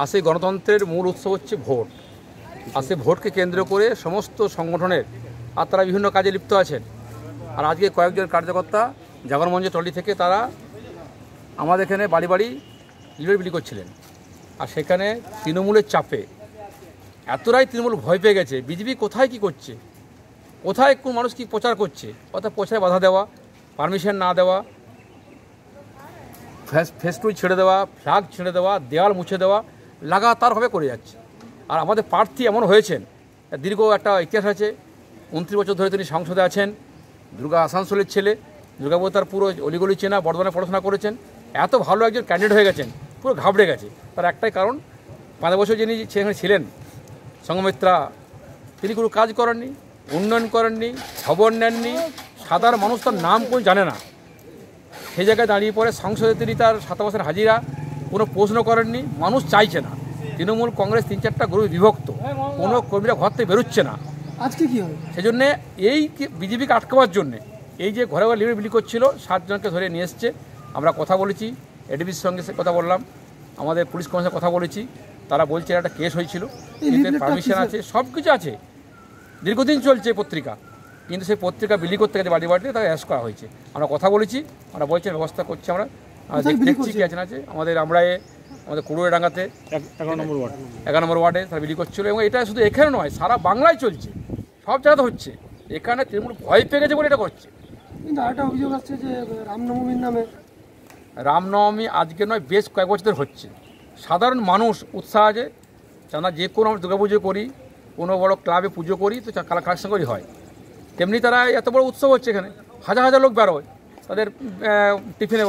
আর সেই গণতন্ত্রের মূল উৎসব হচ্ছে ভোট। আর সেই ভোটকে কেন্দ্র করে সমস্ত সংগঠনের, আর তারা বিভিন্ন কাজে লিপ্ত আছেন। আর আজকে কয়েকজন কার্যকর্তা জাগরমঞ্চ টলি থেকে তারা আমাদের এখানে বাড়ি বাড়ি লিডার বিলি করছিলেন। আর সেখানে তৃণমূলের চাপে এতটাই তৃণমূল ভয় পেয়ে গেছে, বিজেপি কোথায় কি করছে? কোথায় কোন মানুষ কি প্রচার করছে? অর্থাৎ প্রচারে বাধা দেওয়া, পারমিশন না দেওয়া ফেস্টুন ছেড়ে দেওয়া, ফ্ল্যাগ ছেড়ে দেওয়া দেওয়াল মুছে দেওয়া লাগাতারভাবে করে যাচ্ছে। আর আমাদের প্রার্থী এমন হয়েছেন, দীর্ঘ একটা ইতিহাস আছে, উনত্রিশ বছর ধরে তিনি সংসদে আছেন, দুর্গা আসানসোলের ছেলে, দুর্গাপুর তার পুরো অলিগলি চেনা, বর্ধমানে পড়াশোনা করেছেন, এত ভালো একজন ক্যান্ডিডেট হয়ে গেছেন, পুরো ঘাবড়ে গেছে। তার একটাই কারণ, পাঁচ বছর যিনি সেখানে ছিলেন সংঘমিত্রা তিনি কোনো কাজ করেননি, উন্নয়ন করেননি, খবর নেননি, সাধারণ মানুষ তার নাম কোন জানে না। সেই জায়গায় দাঁড়িয়ে পড়ে সংসদে তিনি তার সাত বছর হাজিরা কোনো প্রশ্ন করেননি মানুষ চাইছে না। তৃণমূল কংগ্রেস তিন চারটা গ্রুপে বিভক্ত। কোনো কর্মীরা ঘর থেকে বেরোচ্ছে না। আজকে কি হবে? সেজন্যে এই বিজেপিকে আটকাবার জন্যে এই যে ঘরে ঘরে লিডার বিলি করছিল সাতজনকে ধরে নিয়ে এসছে। আমরা কথা বলেছি এডিবির সঙ্গে সে কথা বললাম আমাদের পুলিশ কমিশনের কথা বলেছি। তারা বলছে একটা কেস হয়েছিল পারমিশন আছে সব কিছু আছে দীর্ঘদিন চলছে এই পত্রিকা কিন্তু সেই পত্রিকা বিলি করতে গেছে বাড়ি বাড়িতে তাকে অ্যারেস্ট করা হয়েছে। আমরা কথা বলেছি আমরা বলছি ব্যবস্থা করছি আমরা। দেখছি কি আছে না আছে আমাদের আমরা আমাদের কুড়ুয়াডাঙ্গাতে এগারো নম্বর ওয়ার্ড। এগারো নম্বর ওয়ার্ডে তারা বিলি করছিল এবং এটা শুধু এখানে নয় সারা বাংলায় চলছে। সব জায়গাতে হচ্ছে। এখানে তৃণমূল ভয় পেয়ে গেছে বলে এটা করছে। কিন্তু আরেকটা অভিযোগ আসছে যে রামনবমীর নামে রামনবমী আজকে নয় বেশ কয়েক বছর ধরে হচ্ছে। সাধারণ মানুষ উৎসাহ আছে জানা যে কোনো আমরা দুর্গাপুজো করি কোনো বড় ক্লাবে পুজো করি তো কালা কালেকশন করি হয়। তেমনি তারা এত বড় উৎসব হচ্ছে এখানে। হাজার হাজার লোক বেরোয়। তাদের টিফিনে